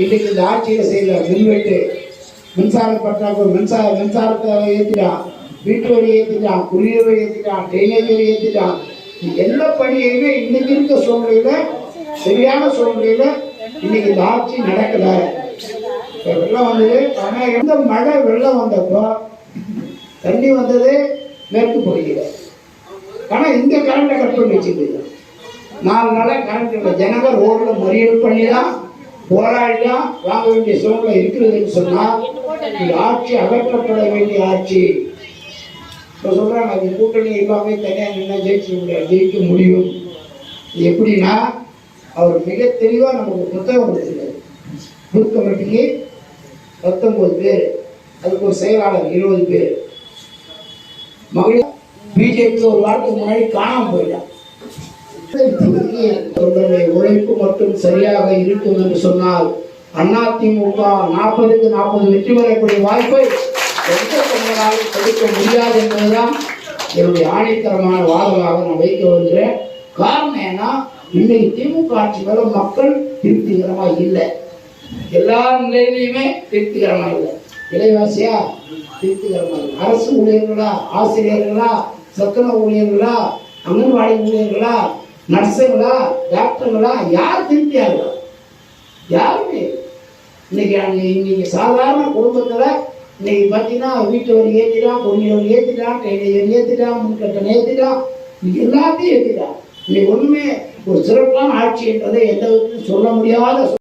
இன்றைக்கு இந்த ஆட்சியில் செய்யல மின்வெட்டு மின்சார பற்றாக்குறை மின்சார மின்சாரத்தை ஏற்றிட்டான் வீட்டு வரி ஏற்றிட்டான் குடிநீர் ஏற்றிட்டான் ட்ரைனேஜ் வரி ஏற்றிட்டான் எல்லா பணியுமே இன்னைக்கு இருக்க சூழ்நிலையில சரியான சூழ்நிலையில இன்னைக்கு இந்த ஆட்சி நடக்கல. வெள்ளம் வந்தது ஆனா எந்த மழை வெள்ளம் வந்தப்போ தண்ணி வந்தது மேற்கு பகுதியில். ஆனா இந்த கரண்ட்டை கட் பண்ணி வச்சுக்கிது நாலு நாளாக கரண்ட் இல்லை. ஜனங்க ரோட்ல மறியல் பண்ணி தான் போராடி தான் வாங்க வேண்டிய சூழ்நிலை இருக்கிறதுன்னு சொன்னா இந்த ஆட்சி அகற்றப்பட வேண்டிய ஆட்சி. இப்போ சொல்றாங்க அது கூட்டணி எல்லாமே தனியாக நின்னா ஜெயிச்சு முடியாது ஜெயிக்க முடியும். எப்படின்னா அவர் மிக தெளிவாக நமக்கு புத்தகம் கொடுத்துருக்காரு. பூத் கமிட்டிக்கு பத்தொன்பது பேர். அதுக்கு ஒரு செயலாளர் இருபது பேர். மகளிர் பிஜேபி ஒரு வாரத்துக்கு முன்னாடி காணாம போயிட்டான் தொண்டருடைய உழைப்பு மட்டும் சரியாக இருக்கும் என்று சொன்னால் அதிமுக நாற்பதுக்கு நாற்பது வெற்றி பெறக்கூடிய வாய்ப்பை எந்த தொண்டராலும் கொடுக்க முடியாது என்பதுதான் என்னுடைய ஆணைத்தரமான வாதமாக நான் வைக்க வருகிறேன். காரணம் ஏன்னா இன்னைக்கு திமுக ஆட்சி மேல மக்கள் திருப்திகரமா இல்லை. எல்லா நிலையிலையுமே திருப்திகரமா இல்லை. விலைவாசியா திருப்திகரமா இல்லை. அரசு ஊழியர்களா ஆசிரியர்களா சத்துண ஊழியர்களா அங்கன்வாடி ஊழியர்களா நர்ஸுங்களா டாக்டருங்களா யார் திருப்தியா யாருமே. இன்னைக்கு இன்னைக்கு சாதாரண குடும்பத்தில் இன்னைக்கு பார்த்தீங்கன்னா வீட்டு வரி ஏற்றிட்டான் குடிநீர் வரி ஏற்றிட்டான் கையில் ஏற்றிட்டான் முன்கட்டணம் ஏற்றிட்டான் எல்லாத்தையும் ஏற்றிட்டான் இன்னைக்கு ஒன்றுமே ஒரு சிறப்பான ஆட்சி என்பதை எந்த சொல்ல முடியாத